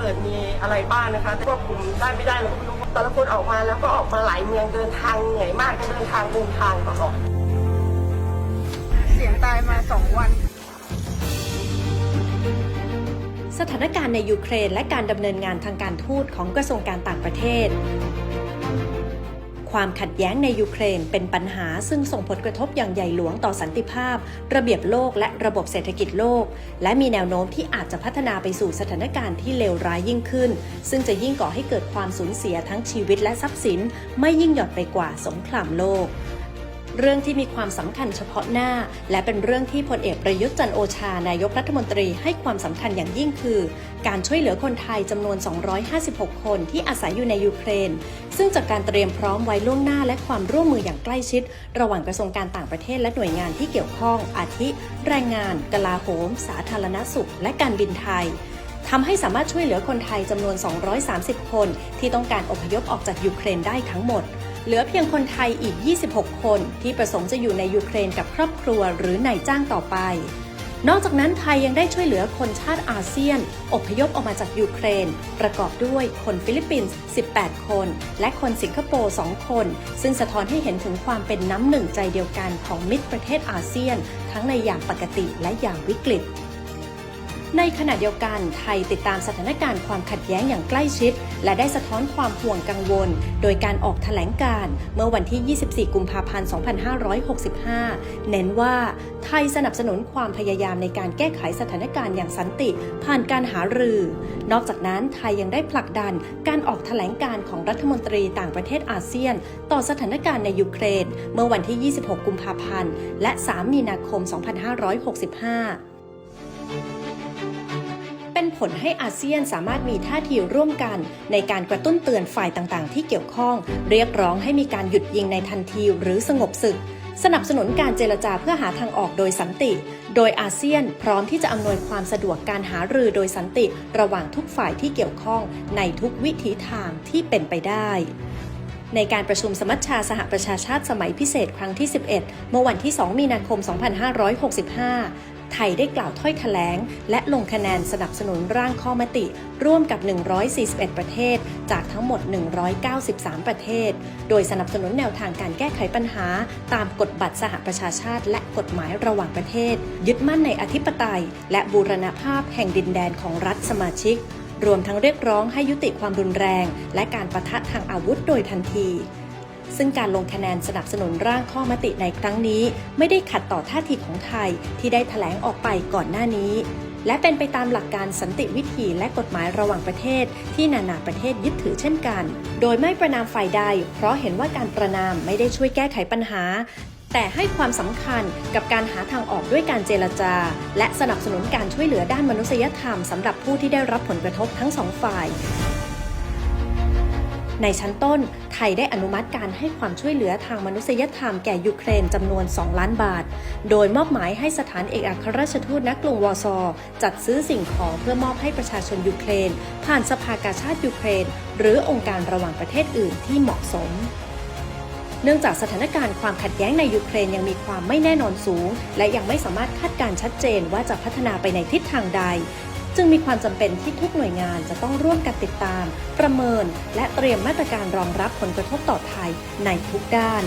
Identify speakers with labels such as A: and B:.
A: กิดมีอะไรบ้างนะคะควบคุมได้ไม่ได้เราก็ไม่รู้แต่ละคนออกมาแล้วก็ออกมาหลายเมืองเดินทางเหนื่อยมากก็เดินทางเดินทางตลอด
B: เสียงตายมาสองวัน
C: สถานการณ์ในยูเครนและการดำเนินงานทางการทูตของกระทรวงการต่างประเทศ ความขัดแย้งในยูเครนเป็นปัญหาซึ่งส่งผลกระทบอย่างใหญ่หลวงต่อสันติภาพ ระเบียบโลกและระบบเศรษฐกิจโลก และมีแนวโน้มที่อาจจะพัฒนาไปสู่สถานการณ์ที่เลวร้ายยิ่งขึ้น ซึ่งจะยิ่งก่อให้เกิดความสูญเสียทั้งชีวิตและทรัพย์สิน ไม่ยิ่งหย่อนไปกว่าสงครามโลก เรื่องที่มีความสำคัญเฉพาะหน้า และเป็นเรื่องที่พลเอกประยุทธ์จันโอชานายกรัฐมนตรีให้ความสำคัญอย่างยิ่งคือ การช่วยเหลือคนไทยจำนวน 256 คนที่อาศัยอยู่ในยูเครน ซึ่งจากการเตรียมพร้อมไว้ล่วงหน้าและความร่วมมืออย่างใกล้ชิด ระหว่างกระทรวงการต่างประเทศและหน่วยงานที่เกี่ยวข้อง อาทิ แรงงาน กลาโหม สาธารณสุข และการบินไทยทำให้สามารถช่วยเหลือคนไทยจำนวน 230 คน ที่ต้องการอพยพออกจากยูเครนได้ทั้งหมด เหลือเพียงคนไทยอีก 26 คน ที่ประสงค์จะอยู่ในยูเครนกับครอบครัวหรือนายจ้างต่อไป นอกจากนั้นไทยยังได้ช่วยเหลือคนชาติอาเซียน อพยพออกมาจากยูเครน ประกอบด้วยคนฟิลิปปินส์ 18 คน และคนสิงคโปร์ 2 คน ซึ่งสะท้อนให้เห็นถึงความเป็นน้ำหนึ่งใจเดียวกันของมิตรประเทศอาเซียน ทั้งในอย่างปกติและอย่างวิกฤต ในขณะเดียวกันไทยติดตามสถานการณ์ความขัดแย้งอย่างใกล้ชิด และได้สะท้อนความห่วงกังวล โดยการออกแถลงการ์เมื่อวันที่ 24 กุมภาพันธ์ 2565 เน้นว่าไทยสนับสนุนความพยายามในการแก้ไขสถานการณ์อย่างสันติ ผ่านการหารือ นอกจากนั้นไทยยังได้ผลักดันการออกแถลงการ์ของรัฐมนตรีต่างประเทศอาเซียน ต่อสถานการณ์ในยูเครน เมื่อวันที่ 26 กุมภาพันธ์ และ 3 มีนาคม 2565 ผลให้อาเซียนสามารถมีท่าทีร่วมกัน ในการกระตุ้นเตือนฝ่ายต่างๆ ที่เกี่ยวข้อง เรียกร้องให้มีการหยุดยิงในทันทีหรือสงบศึก สนับสนุนการเจรจาเพื่อหาทางออกโดยสันติ โดยอาเซียนพร้อมที่จะอำนวยความสะดวกการหารือโดยสันติ ระหว่างทุกฝ่ายที่เกี่ยวข้องในทุกวิถีทางที่เป็นไปได้ ในการประชุมสมัชชาสหประชาชาติสมัยพิเศษครั้งที่ 11 เมื่อวันที่ 2 มีนาคม 2565 ไทยได้กล่าวถ้อยแถลง และลงคะแนนสนับสนุนร่างข้อมติ ร่วมกับ 141 ประเทศ จากทั้งหมด 193 ประเทศ โดยสนับสนุนแนวทางการแก้ไขปัญหา ตามกฎบัตรสหประชาชาติ และกฎหมายระหว่างประเทศ ยึดมั่นในอธิปไตย และบูรณภาพแห่งดินแดนของรัฐสมาชิก รวมทั้งเรียกร้องให้ยุติความรุนแรง และการประทะทางอาวุธโดยทันที ซึ่งการลงคะแนนสนับสนุนร่างข้อมติในครั้งนี้ ไม่ได้ขัดต่อท่าทีของไทยที่ได้แถลงออกไปก่อนหน้านี้ และเป็นไปตามหลักการสันติวิธีและกฎหมายระหว่างประเทศ ที่นานาประเทศยึดถือเช่นกัน โดยไม่ประนามฝ่ายใด เพราะเห็นว่าการประนามไม่ได้ช่วยแก้ไขปัญหา แต่ให้ความสำคัญกับการหาทางออกด้วยการเจรจา และสนับสนุนการช่วยเหลือด้านมนุษยธรรมสำหรับผู้ที่ได้รับผลกระทบทั้งสองฝ่ายในชั้นต้น ไทยได้อนุมัติการให้ความช่วยเหลือทางมนุษยธรรมแก่ยูเครนจำนวน 2 ล้านบาท โดยมอบหมายให้สถานเอกอัครราชทูตณกรุงวอร์ซอร์จัดซื้อสิ่งของเพื่อมอบให้ประชาชนยูเครน ผ่านสภากาชาติยูเครน หรือองค์การระหว่างประเทศอื่นที่เหมาะสม เนื่องจากสถานการณ์ความขัดแย้งในยูเครนยังมีความไม่แน่นอนสูง และยังไม่สามารถคาดการณ์ชัดเจนว่าจะพัฒนาไปในทิศทางใด จึงมีความจำเป็นที่ทุกหน่วยงานจะต้องร่วมกันติดตาม ประเมิน และเตรียมมาตรการรองรับผลกระทบต่อไทยในทุกด้าน